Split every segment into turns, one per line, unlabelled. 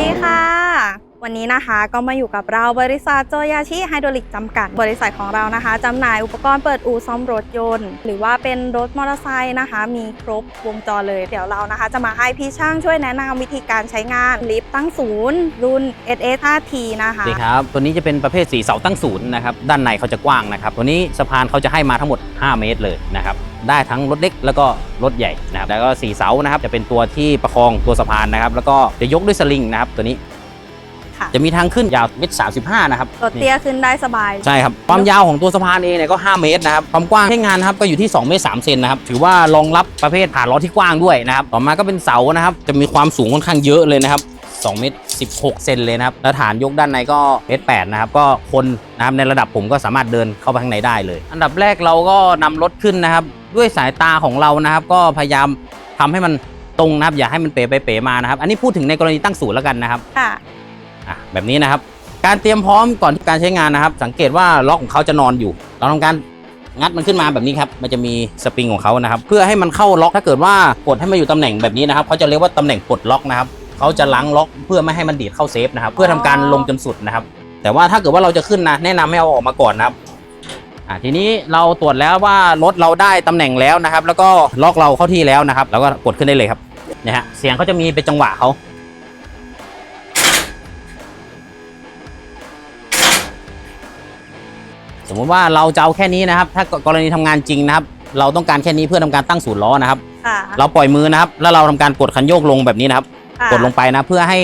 ดีค่ะ วันนี้นะคะก็มาอยู่กับเราบริษัทโจยาชิไฮดรอลิกจำกัด บริษัทของเรานะคะจำหน่ายอุปกรณ์เปิดอู่ซ่อมรถยนต์ หรือว่าเป็นรถมอเตอร์ไซค์นะคะ มีครบวงจรเลยเดี๋ยวเรานะคะ จะมาให้พี่ช่างช่วยแนะนำวิธีการใช้งานลิฟต์ตั้งศูนย์รุ่น SS 5T นะคะ
สวัสดีครับ ตัวนี้จะเป็นประเภทสีเสาตั้งศูนย์นะครับด้านในเขาจะกว้างนะครับ ตัวนี้สะพานเขาจะให้มาทั้งหมด 5 เมตรเลยนะครับได้ทั้งรถเล็กแล้วก็รถใหญ่นะครับแล้วก็สีเสานะครับจะเป็นตัวที่ประคองตัวสะพานนะครับแล้วก็จะยกด้วยสลิงนะครับตัวนี้
ค่ะ
จะมีทางขึ้นยาวเมตรสามสิบห้านะครับ
รถเตี้ยขึ้นได้สบาย
ใช่ครับ ความยาวของตัวสะพานเองเนี่ยก็ 5 เมตรนะครับ ความกว้างใช้งานนะครับก็อยู่ที่2เมตร3เซนนะครับ ถือว่ารองรับประเภทฐานล้อที่กว้างด้วยนะครับ ต่อมาก็เป็นเสานะครับ จะมีความสูงค่อนข้างเยอะเลยนะครับ2เมตร16 เซนเลยนะครับ แล้วฐานยกด้านในก็เมตร8นะครับ ก็คนนะครับในระดับผมก็สามารถเดินเข้าไปข้างในได้เลย อันดับแรกเราก็นำรถขึ้นนะครับ ด้วยสายตาของเรานะครับ ก็พยายามทำให้มันตรงนะครับ อย่าให้มันเป๋ไปเป๋มานะครับ อันนี้พูดถึงในกรณีตั้งศูนย์แล้วกันนะครับ
ค่ะ
อะแบบนี้นะครับ การเตรียมพร้อมก่อนที่การใช้งานนะครับ สังเกตว่าล็อกของเขาจะนอนอยู่ เราทำการงัดมันขึ้นมาแบบนี้ครับ มันจะมีสปริงของเขานะครับ เพื่อให้มันเข้าล็อกถ้าเกิดว่ากดให้มันอยู่ตำแหน่งแบบนี้นะครับเขาจะเรียกว่าตำแหน่งปลดล็อกนะครับเขาจะล้างล็อกเพื่อไม่ให้มันดีดเข้าเซฟนะครับ เพื่อทำการลงจนสุดนะครับ แต่ว่าถ้าเกิดว่าเราจะขึ้นนะแนะนำให้เอาออกมาก่อนนะครับอะทีนี้เราตรวจแล้วว่ารถเราได้ตำแหน่งแล้วนะครับ แล้วก็ล็อกเราเข้าที่แล้วนะครับ แล้วก็กดขึ้นได้เลยครับเนี่ยฮะเสียงเขาจะมีเป็นจังหวะเขา มมุติว่าเราจะเอาแค่นี้นะครับ ถ้ากรณีทำงานจริงนะครับ เราต้องการแค่นี้เพื่อทำการตั้งศูนย์ล้อนะครับ
ค่ะ
เราปล่อยมือนะครับ แล้วเราทำการกดคันโยกลงแบบนี้นะครับ
ค่ะ
กดลงไปนะ เพื่อให้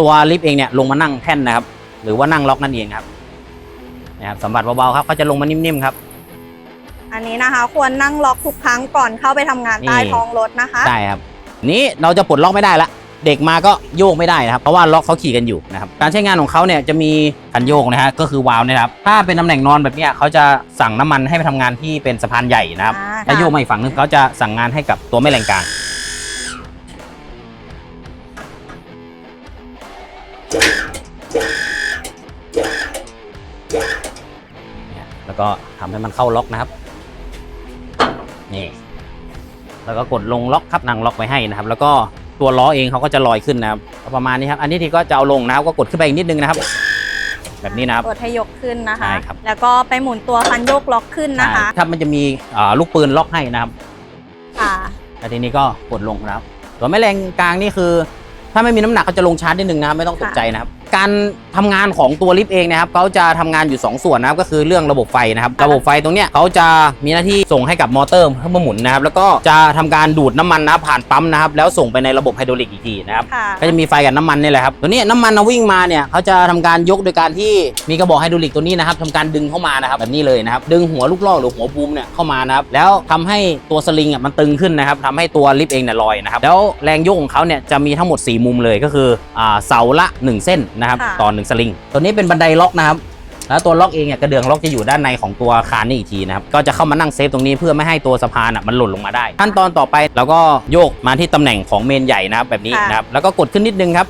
ตัวลิฟต์เองเนี่ยลงมานั่งแท่นนะครับ หรือว่านั่งล็อกนั่นเองครับนะครับสัมผัสเบาๆครับเขาจะลงมานิ่มๆครับ
อันนี้นะคะ ควรนั่งล็อกทุกครั้งก่อนเข้าไปทำงานใต้
นี่
ท้องรถนะคะ
ใช่ครับนี้เราจะปลดล็อกไม่ได้ละ เด็กมาก็โยกไม่ได้นะครับ เพราะว่าล็อกเขาขี่กันอยู่นะครับ การใช้งานของเขาเนี่ยจะมีคันโยกนะฮะ ก็คือวาล์วเนยนะครับ ถ้าเป็นตำแหน่งนอนแบบเนี้ยเขาจะสั่งน้ำมันให้ไปทำงานที่เป็นสะพานใหญ่นะครับ
อ่า
ถ้าโยกมาอีกฝั่งนึงเขาจะสั่งงานให้กับตัวแม่แรงกลาง เนี่ยแล้วก็ทำให้มันเข้าล็อกนะครับ นี่ แล้วก็กดลงล็อกครับนั่งล็อกไว้ให้นะครับ แล้วก็ ตัวล้อเองเขาก็จะลอยขึ้นนะครับประมาณนี้ครับ อันนี้ทีก็จะเอาลงนะครับก็กดขึ้นไปอีกนิดนึงนะครับ แบบนี้นะครับ
กดให้ยกขึ้นนะคะ
ใช่ครับ
แล้วก็ไปหมุนตัวคันโยกล็อกขึ้นนะคะ
ใช่ถ้ามันจะมีอ่าลูกปืนล็อกให้นะครับ
ค่ะ
แล้วทีนี้ก็กดลงนะครับ ตัวแม่แรงกลางนี่คือ ถ้าไม่มีน้ำหนักเขาจะลงชาร์จนิดนึงนะครับไม่ต้องตกใจนะครับ การทำงานของตัวลิฟต์เองนะครับเขาจะทำงานอยู่ 2 ส่วนนะครับก็คือเรื่องระบบไฟนะครับระบบไฟตรงเนี้ยเขาจะมีหน้าที่ส่งให้กับมอเตอร์เพื่อมาหมุนนะครับแล้วก็จะทำการดูดน้ำมันนะครับผ่านปั๊มนะครับแล้วส่งไปในระบบไฮดรอลิกอีกทีนะครับ
ค่ะ
ก็จะมีไฟกับน้ำมันนี่แหละครับตัวนี้น้ำมันเอาวิ่งมาเนี่ยเขาจะทำการยกโดยการที่มีกระบอกไฮดรอลิกตัวนี้นะครับทำการดึงเข้ามานะครับแบบนี้เลยนะครับดึงหัวลูกล่อหรือหัวบูมเนี่ยเข้ามานะครับแล้วทำให้ตัวสลิงอะมันตึงขึ้นนะครับทำให้ตัวลิฟต์เองเนี่ยลอยนะครับแล้วแรงยกของเขาเนี่ยจะมีทั้งหมด 4 มุมเลยก็คืออ่าเสาละ 1 เส้นนะครับ
ค่ะ
ต่อ1สลิง ตัวนี้เป็นบันไดล็อกนะครับ แล้วตัวล็อกเองเนี่ยกระเดื่องล็อกจะอยู่ด้านในของตัวคานนี่อีกทีนะครับก็จะเข้ามานั่งเซฟตรงนี้เพื่อไม่ให้ตัวสะพานอะมันหล่นลงมาได้ ขั้นตอนต่อไปเราก็โยกมาที่ตำแหน่งของเมนใหญ่นะครับแบบนี้
ค่ะ
นะครับแล้วก็กดขึ้นนิดนึงครับ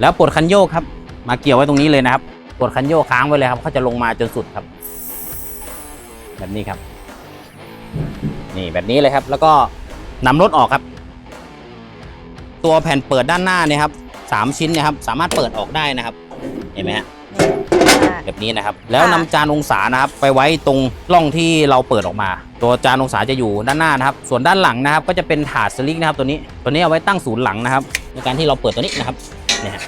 แล้วปลดคันโยกครับ มาเกี่ยวไว้ตรงนี้เลยนะครับปลดคันโยกค้างไว้เลยครับเขาจะลงมาจนสุดครับ แบบนี้ครับ นี่แบบนี้เลยครับ แล้วก็นำรถออกครับ ตัวแผ่นเปิดด้านหน้าเนี่ยครับ สามชิ้นเนะครับ สามารถเปิดออกได้นะครับ เห็นไหมฮะแบบนี้นะครับ แล้วนำจานองศานะครับ ไปไว้ตรงร่องที่เราเปิดออกมา ตัวจานองศาจะอยู่ด้านหน้านะครับ ส่วนด้านหลังนะครับ ก็จะเป็นถาดสลิกนะครับ ตัวนี้ตัวนี้เอาไว้ตั้งศูนย์หลังนะครับ ในการที่เราเปิดตัวนี้นะครับเนี่ยฮะ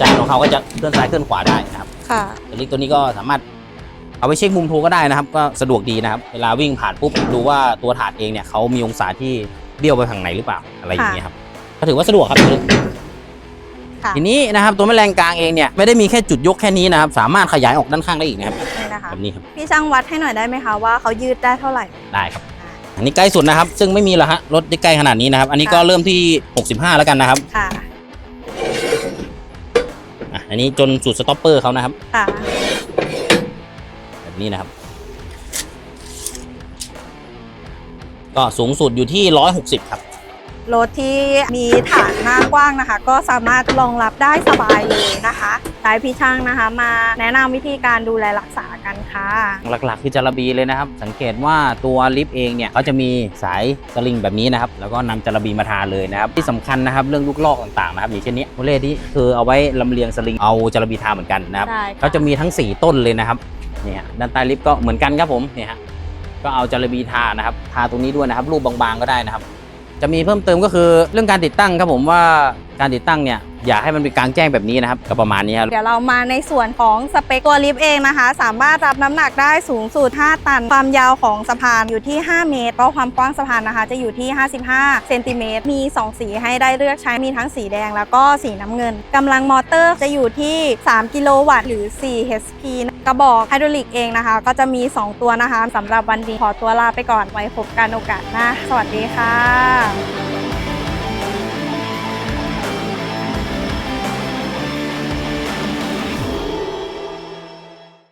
จานของเขาก็จะเคลื่อนซ้ายเคลื่อนขวาได้นะครับ
ค่ะ
สลิกตัวนี้ก็สามารถเอาไปเช็คมุมทูก็ได้นะครับ ก็สะดวกดีนะครับ เวลาวิ่งผ่านปุ๊บดูว่าตัวถาดเองเนี่ยเขามีองศาที่เบี้ยวไปทางไหนหรือเปล่าอะไรอย่างเงี้ยครับก็ถือว่าสะดวกครับ
ค่ะ
ทีนี้นะครับตัวแม่แรงกลางเองเนี่ยไม่ได้มีแค่จุดยกแค่นี้นะครับสามารถขยายออกด้านข้างได้อีกนะครับ
นี่นะคะ
แบบนี้ครับ
พี่ช่างวัดให้หน่อยได้ไหมคะว่าเขายืดได้เท่าไหร่
ได้ครับ อันนี้ใกล้สุดนะครับ ซึ่งไม่มีแล้วฮะรถได้ใกล้ขนาดนี้นะครับ อันนี้ก็
ค่ะ
เริ่มที่ 65 แล้วกันนะครับ
ค่ะ
อะอันนี้จนสุดสต็อปเปอร์เขานะครับ
ค่ะ
แบบนี้นะครับก็สูงสุดอยู่ที่ 160 ครับ
รถที่มีฐานหน้ากว้างนะคะ ก็สามารถรองรับได้สบายเลยนะคะได้พี่ช่างนะคะ มาแนะนำวิธีการดูแลรักษากันกันค่ะ
หลักๆคือจาระบีเลยนะครับ สังเกตว่าตัวลิฟต์เองเนี่ยเขาจะมีสายสลิงแบบนี้นะครับ แล้วก็นำจาระบีมาทาเลยนะครับ ที่สำคัญนะครับเรื่องลูกลอกต่างๆนะครับอย่างเช่นนี้โมเลที่คือเอาไว้ลำเลียงสลิงเอาจาระบีทาเหมือนกันนะครับ
ใช่ค่ะ
เขาจะมีทั้ง 4 ต้นเลยนะครับเนี่ยด้านใต้ลิฟต์ก็เหมือนกันครับผมเนี่ยฮะก็เอาจาระบีทานะครับทาตรงนี้ด้วยนะครับรูปบางๆก็ได้นะครับ จะมีเพิ่มเติมก็คือเรื่องการติดตั้งครับผมว่าการติดตั้งเนี่ย อยากให้มันเป็นกลางแจ้งแบบนี้นะครับก็ประมาณนี้ครับ
เดี๋ยวเรามาในส่วนของสเปคตัวลิฟต์เองนะคะ สามารถรับน้ำหนักได้สูงสุด 5 ตัน ความยาวของสะพานอยู่ที่ 5 เมตร เพราะความกว้างสะพานนะคะ จะอยู่ที่ 55 เซนติเมตร มี 2 สีให้ได้เลือกใช้ มีทั้งสีแดงแล้วก็สีน้ำเงินกำลังมอเตอร์จะอยู่ที่ 3 กิโลวัตต์หรือ 4 HP กระบอกไฮดรอลิกเองนะคะ ก็จะมี 2 ตัวนะคะสำหรับวันนี้ขอตัวลาไปก่อนไว้พบกันโอกาสหน้าสวัสดีค่ะ